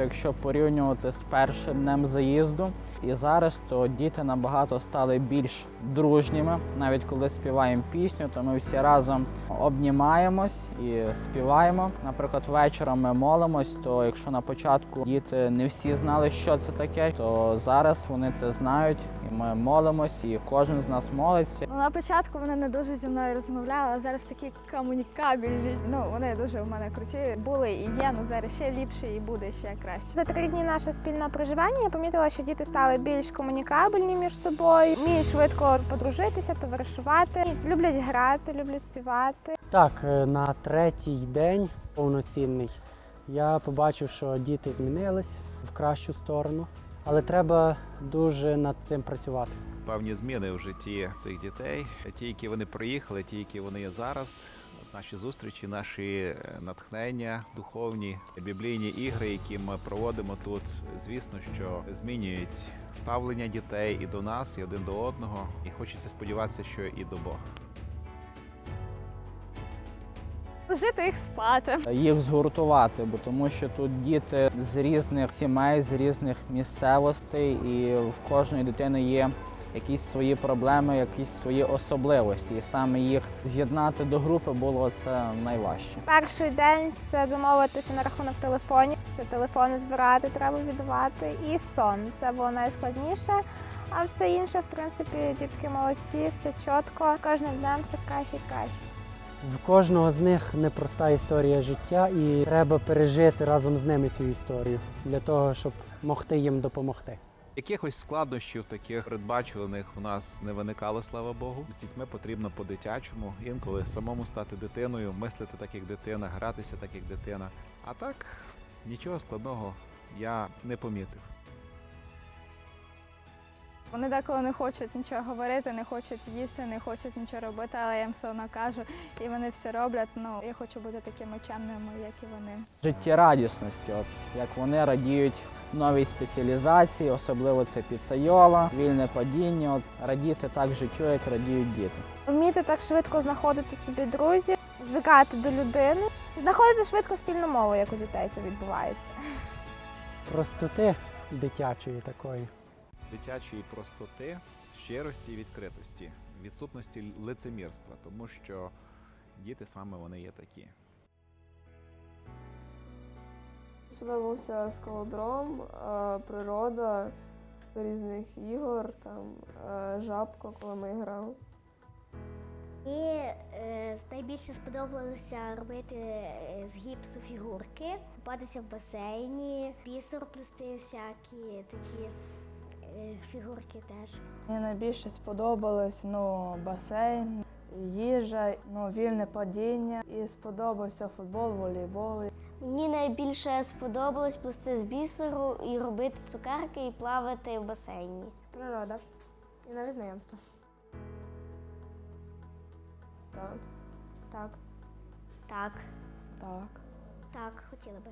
Якщо порівнювати з першим днем заїзду і зараз, то діти набагато стали більш дружніми. Навіть коли співаємо пісню, то ми всі разом обнімаємось і співаємо. Наприклад, вечором ми молимось. То якщо на початку діти не всі знали, що це таке, то зараз вони це знають, і ми молимось, і кожен з нас молиться. На початку вони не дуже зі мною розмовляли, а зараз такі комунікабельні. Ну, вони дуже в мене круті. Були і є, ну зараз ще ліпше і буде ще краще. За три дні нашого спільного проживання я помітила, що діти стали більш комунікабельні між собою, вміють швидко подружитися, товаришувати, люблять грати, люблять співати. Так, е, на третій день повноцінний я побачив, що діти змінились в кращу сторону, але треба дуже над цим працювати. Певні зміни в житті цих дітей. Ті, які вони приїхали, ті, які вони є зараз. Наші зустрічі, наші е, натхнення, духовні біблійні ігри, які ми проводимо тут, звісно, що змінюють ставлення дітей і до нас, і один до одного. І хочеться сподіватися, що і до Бога. Жити їх спати. їх згуртувати, бо тому що тут діти з різних сімей, з різних місцевостей, і в кожної дитини є якісь свої проблеми, якісь свої особливості. І саме їх з'єднати до групи було це найважче. Перший день це домовитися на рахунок телефонів, що телефони збирати треба віддавати, і сон це було найскладніше. А все інше, в принципі, дітки молодці, все чітко. Кожним днем все краще і краще. В кожного з них непроста історія життя, і треба пережити разом з ними цю історію для того, щоб могти їм допомогти. Якихось складнощів таких передбачуваних у нас не виникало, слава Богу. З дітьми потрібно по-дитячому, інколи самому стати дитиною, мислити так, як дитина, гратися так, як дитина. А так, нічого складного я не помітив. Вони деколи не хочуть нічого говорити, не хочуть їсти, не хочуть нічого робити, але я їм все одно кажу, і вони все роблять. Ну я хочу бути такими чемними, як і вони. Життєрадісності, от як вони радіють новій спеціалізації, особливо це піцайола, вільне падіння. От радіти так життю, як радіють діти. Вміти так швидко знаходити собі друзів, звикати до людини, знаходити швидко спільну мову, як у дітей це відбувається. Простоти дитячої такої. Дитячої простоти, щирості і відкритості, відсутності лицемірства, тому що діти саме вони є такі. Сподобався скалодром, е, природа різних ігор, там е, жабка, коли ми грали. Мені е, найбільше сподобалося робити з гіпсу фігурки, купатися в басейні, бісер плести всякі такі фігурки теж. Мені найбільше сподобалось ну, басейн, їжа, ну, вільне падіння. І сподобався футбол, волейбол. Мені найбільше сподобалось плести з бісеру і робити цукерки і плавати в басейні. Природа. І навіть знайомство. Так. Так. Так, Так. так, хотіла би.